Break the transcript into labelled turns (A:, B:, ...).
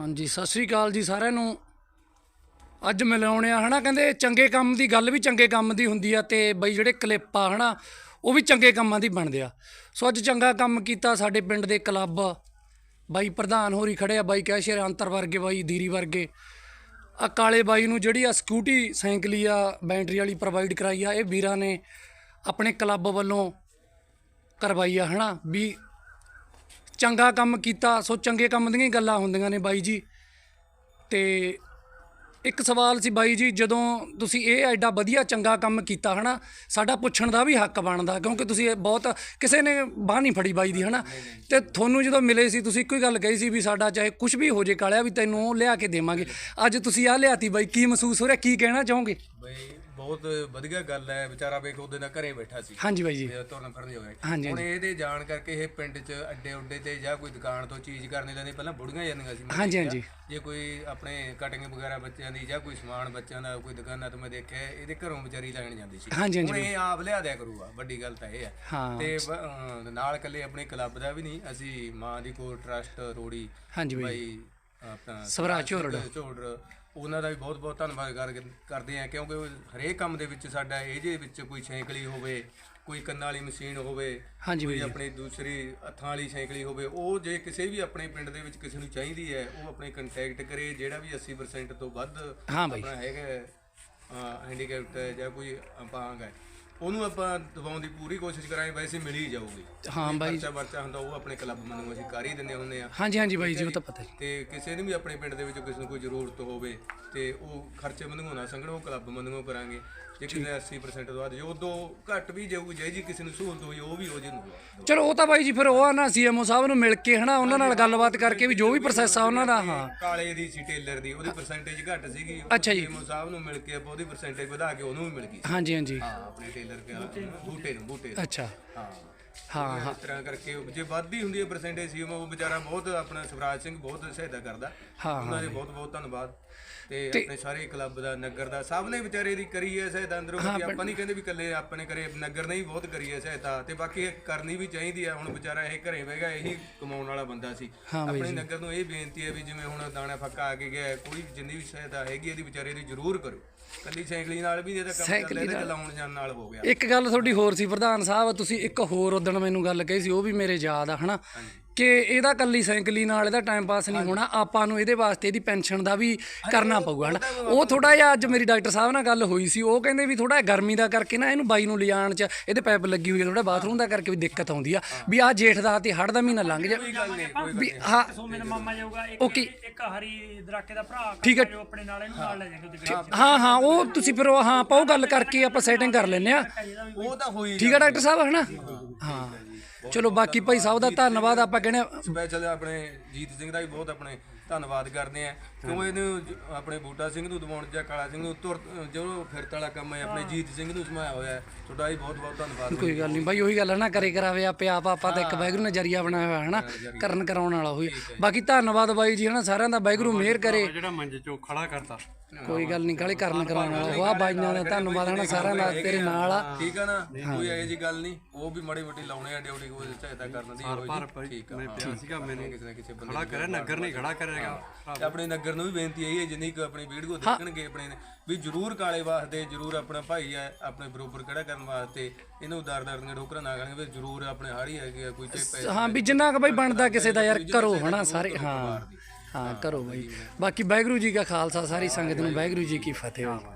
A: ਹਾਂਜੀ, ਸਤਿ ਸ੍ਰੀ ਅਕਾਲ ਜੀ ਸਾਰਿਆਂ ਨੂੰ। ਅੱਜ ਮਿਲਾਉਣੇ ਆ, ਹਨਾ? ਕਹਿੰਦੇ ਚੰਗੇ ਕੰਮ ਦੀ ਗੱਲ ਵੀ ਚੰਗੇ ਕੰਮ ਦੀ ਹੁੰਦੀ ਆ ਤੇ ਬਈ ਜਿਹੜੇ ਕਲਿੱਪ ਆ, ਹਨਾ, ਉਹ ਵੀ ਚੰਗੇ ਕੰਮਾਂ ਦੀ ਬਣਦੇ ਆ। ਸੋ ਅੱਜ ਚੰਗਾ ਕੰਮ ਕੀਤਾ ਸਾਡੇ ਪਿੰਡ ਦੇ ਕਲੱਬ। ਬਾਈ ਪ੍ਰਧਾਨ ਹੋਰੀ ਖੜੇ ਆ, ਬਾਈ ਕੈਸ਼ੀਅਰ ਅੰਤਰ ਵਰਗੇ, ਬਾਈ ਦੀਰੀ ਵਰਗੇ। ਆ ਕਾਲੇ ਬਾਈ ਨੂੰ ਜਿਹੜੀ ਆ ਸਕੂਟੀ ਸਾਈਕਲੀ ਆ, ਬੈਟਰੀ ਵਾਲੀ ਪ੍ਰੋਵਾਈਡ ਕਰਾਈ ਆ, ਇਹ ਵੀਰਾਂ ਨੇ ਆਪਣੇ ਕਲੱਬ ਵੱਲੋਂ ਕਰਵਾਈ ਆ, ਹਨਾ? ਵੀ ਚੰਗਾ ਕੰਮ ਕੀਤਾ, ਸੋ ਚੰਗੇ ਕੰਮ ਦੀਆਂ ਹੀ ਗੱਲਾਂ ਹੁੰਦੀਆਂ ਨੇ ਬਾਈ ਜੀ। ਤੇ ਇੱਕ ਸਵਾਲ ਸੀ ਬਾਈ ਜੀ, ਜਦੋਂ ਤੁਸੀਂ ਇਹ ਐਡਾ ਵਧੀਆ ਚੰਗਾ ਕੰਮ ਕੀਤਾ, ਹਨਾ, ਸਾਡਾ ਪੁੱਛਣ ਦਾ ਵੀ ਹੱਕ ਬਣਦਾ, ਕਿਉਂਕਿ ਤੁਸੀਂ ਇਹ ਬਹੁਤ ਕਿਸੇ ਨੇ ਬਾਹ ਨਹੀਂ ਫੜੀ ਬਾਈ ਦੀ, ਹਨਾ। ਤੇ ਤੁਹਾਨੂੰ ਜਦੋਂ ਮਿਲੇ ਸੀ, ਤੁਸੀਂ ਇੱਕੋ ਹੀ ਗੱਲ ਕਹੀ ਸੀ ਵੀ ਸਾਡਾ ਚਾਹੇ ਕੁਝ ਵੀ ਹੋ ਜੇ ਕਾਲਿਆ, ਵੀ ਤੈਨੂੰ ਉਹ ਲਿਆ ਕੇ ਦੇਵਾਂਗੇ। ਅੱਜ ਤੁਸੀਂ ਆ ਲਿਆਤੀ ਬਾਈ, ਕੀ ਮਹਿਸੂਸ ਹੋ ਰਿਹਾ, ਕੀ ਕਹਿਣਾ ਚਾਹੋਗੇ?
B: ਬਈ ਬਹੁਤ ਵਧੀਆ ਗੱਲ ਹੈ ਵਿਚਾਰਾ ਵੇਖ ਉਹਦੇ ਨਾਲ ਘਰੇ ਬੈਠਾ ਸੀ
A: ਹਾਂਜੀ ਬਾਈ ਜੀ
B: ਤੁਰਨ ਫਿਰਨ ਨਹੀਂ ਹੋਇਆ
A: ਹਾਂਜੀ,
B: ਹੁਣ ਇਹਦੇ ਜਾਣ ਕਰਕੇ ਇਹ ਪਿੰਡ 'ਚ ਅੱਡੇ ਉੱਡੇ ਤੇ ਜਾਂ ਕੋਈ ਦੁਕਾਨ ਤੋਂ ਚੀਜ਼ ਕਰਨੇ ਲੈਂਦੇ ਪਹਿਲਾਂ ਬੁੜੀਆਂ ਜਾਂਦੀਆਂ ਸੀ ਮੈਂ
A: ਹਾਂਜੀ,
B: ਦੇਖਿਆ।
A: ਹਾਂਜੀ।
B: ਜੇ ਕੋਈ ਆਪਣੇ ਕਟਿੰਗ ਵਗੈਰਾ ਬੱਚਿਆਂ ਦੀ ਜਾਂ ਕੋਈ ਸਮਾਨ ਬੱਚਿਆਂ ਦਾ ਕੋਈ ਦੁਕਾਨਾਂ ਤੋਂ ਮੈਂ ਦੇਖਿਆ ਇਹਦੇ ਘਰੋਂ ਵਿਚਾਰੀ ਲੈਣ ਜਾਂਦੀ ਸੀ
A: ਹਾਂਜੀ, ਹਾਂਜੀ
B: ਹੁਣ ਇਹ ਆਪ ਲਿਆ ਦਿਆ ਕਰੂਗਾ ਵੱਡੀ ਗੱਲ ਤਾਂ ਇਹ ਹੈ
A: ਹਾਂ।
B: ਤੇ ਬ- ਅਹ ਨਾਲ ਇਕੱਲੇ ਆਪਣੇ ਕਲੱਬ ਦਾ ਵੀ ਨਹੀਂ ਅਸੀਂ ਮਾਂ ਦੀ ਕੋਲ ਟਰਸਟ ਰੋੜੀ
A: ਹਾਂਜੀ ਬਾਈ
B: ਬਾਈ ਆਪਣਾ
A: ਸਵਰਾਜ ਝੋਰੜ।
B: ਝੋੜ ਉਹਨਾਂ ਦਾ ਵੀ ਬਹੁਤ ਬਹੁਤ ਧੰਨਵਾਦ ਕਰ- ਕਰਦੇ ਆ ਕਿਉਂਕਿ ਉਹ ਹਰੇਕ ਕੰਮ ਦੇ ਵਿੱਚ ਸਾਡਾ ਇਹ ਜੇ ਵਿੱਚ ਕੋਈ ਸਾਈਕਲੀ ਹੋਵੇ ਕੋਈ ਕੰਨਾਂ ਵਾਲੀ ਮਸ਼ੀਨ ਹੋਵੇ
A: ਹਾਂਜੀ
B: ਕੋਈ
A: ਜੀ।
B: ਆਪਣੀ ਦੂਸਰੀ ਹੱਥਾਂ ਵਾਲੀ ਸਾਈਕਲੀ ਹੋਵੇ ਉਹ ਜੇ ਕਿਸੇ ਵੀ ਆਪਣੇ ਪਿੰਡ ਦੇ ਵਿੱਚ ਕਿਸੇ ਨੂੰ ਚਾਹੀਦੀ ਹੈ ਉਹ ਆਪਣੇ ਕੰਟੈਕਟ ਕਰੇ ਜਿਹੜਾ ਵੀ 80% ਤੋਂ ਵੱਧ
A: ਹਾਂ ਬਾਈ।
B: ਆਪਣਾ ਹੈਗਾ ਹੈਂਡੀਕੈਪਟ ਹੈ ਜਾਂ ਕੋਈ ਅਪਾਹਜ ਹੈ। ਉਹਨੂੰ ਆਪਾਂ ਦਵਾਉਣ ਦੀ ਪੂਰੀ ਕੋਸ਼ਿਸ਼ ਕਰਾਂਗੇ ਵੈਸੇ ਮਿਲ ਹੀ ਜਾਊਗੀ।
A: ਹਾਂ ਬਾਈ।
B: ਖਰਚਾ ਵਰਚਾ ਹੁੰਦਾ ਉਹ ਆਪਣੇ ਕਲੱਬ ਨੂੰ ਅਸੀਂ ਕਰ ਹੀ ਦਿੰਦੇ ਹੁੰਦੇ ਆ।
A: ਹਾਂਜੀ ਹਾਂਜੀ ਬਾਈ ਜੀ ਉਹ ਤਾਂ ਪਤਾ ਜੀ
B: ਤੇ ਕਿਸੇ ਨੂੰ ਵੀ ਆਪਣੇ ਪਿੰਡ ਦੇ ਵਿੱਚ ਕਿਸੇ ਨੂੰ ਕੋਈ ਜ਼ਰੂਰਤ ਹੋਵੇ ਤੇ ਉਹ ਖਰਚੇ ਨਾ ਸੰਗਣ ਉਹ ਕਲੱਬ ਮੰਨੂ ਕਰਾਂਗੇ। ਜੇ ਕਿਸੇ ਦਾ 80% ਤੋਂ ਵੱਧ ਜੋ ਘੱਟ ਵੀ ਜਾਊਗੀ ਜੇ ਜੀ ਕਿਸੇ ਨੂੰ ਸਹੂਲਤ ਹੋਈ ਉਹ ਵੀ ਹੋ ਜੂ
A: ਚਲੋ ਉਹ ਤਾਂ ਬਾਈ ਜੀ ਫਿਰ ਉਹ ਆ ਨਾ ਸੀਐਮਓ ਸਾਹਿਬ ਨੂੰ ਮਿਲ ਕੇ ਹਨਾ ਉਹਨਾਂ ਨਾਲ ਗੱਲਬਾਤ ਕਰਕੇ ਵੀ ਜੋ ਵੀ ਪ੍ਰੋਸੈਸ ਆ ਉਹਨਾਂ ਦਾ ਹਾਂ।
B: ਕਾਲੇ ਦੀ ਸੀ ਟੇਲਰ ਦੀ ਉਹਦੀ ਪਰਸੈਂਟੇਜ ਘੱਟ ਸੀਗੀ।
A: ਅੱਛਾ ਜੀ।
B: CMO ਸਾਹਿਬ ਨੂੰ ਮਿਲ ਕੇ ਉਹਦੀ ਪਰਸੈਂਟੇਜ ਵਧਾ ਕੇ ਉਹਨੂੰ ਵੀ ਮਿਲ ਗਈ
A: ਹਾਂਜੀ ਹਾਂਜੀ।
B: ਹਾਂ ਆਪਣੇ ਟੇਲਰ ਕੇ ਬੂਟੇ ਨੂੰ ਬੂਟੇ ਨੂੰ।
A: ਅੱਛਾ
B: ਹਾਂ
A: ਹਾਂ
B: ਹਾਂ। ਇਸ ਤਰ੍ਹਾਂ ਕਰਕੇ ਜੇ ਵੱਧਦੀ ਹੁੰਦੀ ਹੈ ਪਰਸੈਂਟੇਜ ਸੀ ਉਹ ਵਿਚਾਰਾ ਬਹੁਤ ਆਪਣਾ ਸਵਰਾਜ ਸਿੰਘ ਬਹੁਤ ਸਹਾਇਤਾ ਕਰਦਾ।
A: ਹਾਂ,
B: ਉਹਨਾਂ ਦੇ ਬਹੁਤ ਬਹੁਤ ਧੰਨਵਾਦ। ਤੇ ਆਪਣੇ ਸਾਰੇ ਕਲੱਬ ਦਾ ਨਗਰ ਦਾ ਸਭ ਨੇ ਵਿਚਾਰੇ ਦੀ ਕਰੀ ਹੈ ਸਹਾਇਤਾ ਅੰਦਰੋਂ ਕਿ ਆਪਾਂ ਨਹੀਂ ਕਹਿੰਦੇ ਵੀ ਇਕੱਲੇ ਆਪਣੇ ਕਰੇ ਨਗਰ ਨੇ ਹੀ ਬਹੁਤ ਕਰੀ ਹੈ ਸਹਾਇਤਾ। ਤੇ ਬਾਕੀ ਇਹ ਕਰਨੀ ਵੀ ਚਾਹੀਦੀ ਹੈ ਹੁਣ ਵਿਚਾਰਾ ਇਹ ਘਰੇ ਬਹਿ ਗਿਆ ਇਹੀ ਕਮਾਉਣ ਵਾਲਾ ਬੰਦਾ ਸੀ। ਆਪਣੇ ਨਗਰ ਨੂੰ ਇਹ ਬੇਨਤੀ ਹੈ ਵੀ ਜਿਵੇਂ ਹੁਣ ਦਾਣਾ ਫੱਕਾ ਆ ਕੇ ਗਿਆ ਕੋਈ ਜਿੰਨੀ ਵੀ ਸਹਾਇਤਾ ਹੈਗੀ ਇਹਦੀ ਵਿਚਾਰੇ ਦੀ ਜ਼ਰੂਰ ਕਰੋ। ਕੱਲੀ ਸਾਈਕਲੀ ਨਾਲ ਵੀ ਇਹਦਾ ਕੰਮ ਚੱਲ ਰਿਹਾ ਚਲਾਉਣ ਜਾਣ ਨਾਲ ਹੋ ਗਿਆ।
A: ਇੱਕ ਗੱਲ ਤੁਹਾਡੀ ਹੋਰ ਸੀ ਪ੍ਰਧਾਨ ਸਾਹਿਬ ਤੁਸੀਂ ਇੱਕ ਹੋਰ ਉਦਣ ਮੈਨੂੰ ਗੱਲ ਕਹੀ ਸੀ ਉਹ ਵੀ ਮੇਰੇ ਯਾਦ ਆ ਹਨਾ? ਕਿ ਇਹਦਾ ਕੱਲੀ ਸਾਈਕਲੀ ਨਾਲ ਇਹਦਾ ਟਾਈਮ ਪਾਸ ਨਹੀਂ ਹੋਣਾ ਆਪਾਂ ਨੂੰ ਇਹਦੇ ਵਾਸਤੇ ਇਹਦੀ ਪੈਨਸ਼ਨ ਦਾ ਵੀ ਕਰਨਾ ਪਊਗਾ ਹਨਾ? ਉਹ ਥੋੜਾ ਜਿਹਾ ਅੱਜ ਮੇਰੀ ਡਾਕਟਰ ਸਾਹਿਬ ਨਾਲ ਗੱਲ ਹੋਈ ਸੀ ਉਹ ਕਹਿੰਦੇ ਵੀ ਥੋੜਾ ਗਰਮੀ ਦਾ ਕਰਕੇ ਨਾ ਇਹਨੂੰ ਬਾਈ ਨੂੰ ਲਿਜਾਣ ਚ ਇਹਦੇ ਪਾਈਪ ਲੱਗੀ ਹੋਈ ਹੈ ਥੋੜਾ ਬਾਥਰੂਮ ਦਾ ਕਰਕੇ ਵੀ ਦਿੱਕਤ ਆਉਂਦੀ ਆ ਵੀ ਆ ਜੇਠ ਦਾ ਤੇ ਹੜ ਦਾ ਮਹੀਨਾ ਲੰਘ ਜਾ। ਵੀ ਹਾਂ।
C: ਸੋ ਮੇਰਾ ਮਾਮਾ ਜਾਊਗਾ ਇੱਕ
A: ਓਕੇ।
C: ਇੱਕ ਹਰੀ ਦਰਾਕੇ ਦਾ ਭਰਾ
A: ਠੀਕ ਹੈ।
C: ਜੋ ਆਪਣੇ ਨਾਲ ਇਹਨੂੰ ਨਾਲ ਲੈ ਜਾਗੇ ਉਹਦੇ ਵਿੱਚ
A: ਹਾਂ ਹਾਂ ਉਹ ਤੁਸੀਂ ਫਿਰ ਉਹ ਹਾਂ ਆਪਾਂ ਉਹ ਗੱਲ ਕਰਕੇ ਆਪਾਂ ਸੈਟਿੰਗ ਕਰ ਲੈਨੇ ਆ
B: ਉਹ ਤਾਂ ਹੋਈ
A: ਠੀਕ ਹੈ ਡਾਕਟਰ ਸਾਹਿਬ ਹਨਾ? ਹਾਂ। ਚਲੋ ਬਾਕੀ ਭਾਈ ਸਾਹਿਬ ਦਾ ਧੰਨਵਾਦ ਆਪਾਂ ਕਹਿੰਦੇ ਆ-
B: ਸਪੈਸ਼ਲ ਆਪਣੇ ਜੀਤ ਸਿੰਘ ਦਾ ਵੀ ਬਹੁਤ ਆਪਣੇ ਧੰਨਵਾਦ ਕਰਦੇ ਆ। ਕਿਉਂ ਇਹਨੂੰ ਜ- ਆਪਣੇ ਬੂਟਾ ਸਿੰਘ ਨੂੰ ਦਵਾਉਣ ਜਾਂ ਕਾਲਾ ਸਿੰਘ ਨੂੰ ਤੁਰ ਜੋ ਫਿਰਤ ਵਾਲਾ ਕੰਮ ਹੈ ਆਪਣੇ ਜੀਤ ਸਿੰਘ ਨੂੰ ਸਮਾਇਆ ਹੋਇਆ ਹੈ। ਤੁਹਾਡਾ ਵੀ ਬਹੁਤ ਬਹੁਤ ਧੰਨਵਾਦ
A: ਕੋਈ ਗੱਲ ਨਹੀਂ ਬਾਈ ਉਹੀ ਗੱਲ ਹੈ ਨਾ ਕਰੇ ਕਰਾਵੇ ਆਪੇ ਆਪ ਆਪਾਂ ਤਾਂ ਇੱਕ ਵਾਹਿਗੁਰੂ ਨੇ ਜਰੀਆ ਬਣਾਇਆ ਹੋਇਆ ਹੈ ਨਾ ਕਰਨ ਕਰਾਉਣ ਵਾਲਾ ਹੋਈ ਬਾਕੀ ਧੰਨਵਾਦ ਬਾਈ ਜੀ ਹਨਾ ਸਾਰਿਆਂ ਦਾ ਵਾਹਿਗੁਰੂ ਮਿਹਰ ਕਰੇ।
D: ਜਿਹੜਾ ਮੰਜੇ ਚੋਂ ਖੜਾ ਕਰਤਾ।
A: ਕੋਈ ਗੱਲ ਨਹੀਂ ਕਾਲੇ ਕਰਨ ਕਰਾਉਣ ਵਾਲਾ। ਵਾਹ ਬਾਈਆਂ ਦਾ ਧੰਨਵਾਦ ਹਨਾ ਸਾਰਿਆਂ ਦਾ ਤੇਰੇ ਨਾਲ ਆ।
B: ਠੀਕ ਆ ਨਾ? ਕੋਈ ਇਹੋ ਜੀ ਗੱਲ ਨਹੀਂ। ਉਹ ਵੀ ਮਾੜੀ ਮੋਟੀ ਲਾਉਣੇ ਆ ਡਿਊਟੀ ਕੋਈ ਸਹਾਇਤਾ ਕਰਨ ਦੀ ਹੋਈ ਠੀਕ ਆ।
D: ਮੈਂ ਪਿਆ ਸੀਗਾ ਮੈਨੇ
B: ਕਿਸੇ ਨਾ ਕਿਸੇ ਬੰਦੇ
D: ਖੜਾ ਕਰਿਆ ਨਗਰ ਨਹੀਂ ਖੜਾ ਕਰੇਗਾ
B: ਤੇ ਆਪਣੇ ਨਗਰ ਨੂੰ ਵੀ ਬੇਨਤੀ ਹੈ ਜਿੰਨੀ ਕੁ ਆਪਣੀ ਵੀਡੀਓ ਦੇਖਣਗੇ ਆਪਣੇ ਨੇ, ਵੀ ਜਰੂਰ ਕਾਲੇ ਵਾਸਤੇ ਜਰੂਰ ਆਪਣਾ ਭਾਈ ਹੈ ਆਪਣੇ ਬਰੋਬਰ ਖੜਾ ਕਰਨ ਵਾਸਤੇ ਇਹਨੂੰ ਦਰ ਦਰ ਦੀਆਂ ਠੋਕਰਾਂ ਨਾ ਕਰਨਗੇ ਵੀ ਜਰੂਰ ਆਪਣੇ ਹਾੜੀ ਹੈਗੇ ਆ, ਕੋਈ ਤੇ ਪੈਸੇ
A: ਹਾਂ ਵੀ ਜਿੰਨਾ ਕੁ ਬਾਈ ਬਣਦਾ ਕਿਸੇ ਦਾ ਯਾਰ ਕਰੋ ਹਨਾ ਸਾਰੇ ਹਾਂ। ਹਾਂ ਕਰੋ ਬਾਈ। ਬਾਕੀ ਵਾਹਿਗੁਰੂ ਜੀ ਕਾ ਖਾਲਸਾ ਸਾਰੀ ਸੰਗਤ ਨੂੰ ਵਾਹਿਗੁਰੂ ਜੀ ਕੀ ਫਤਿਹ। ਬਾਈ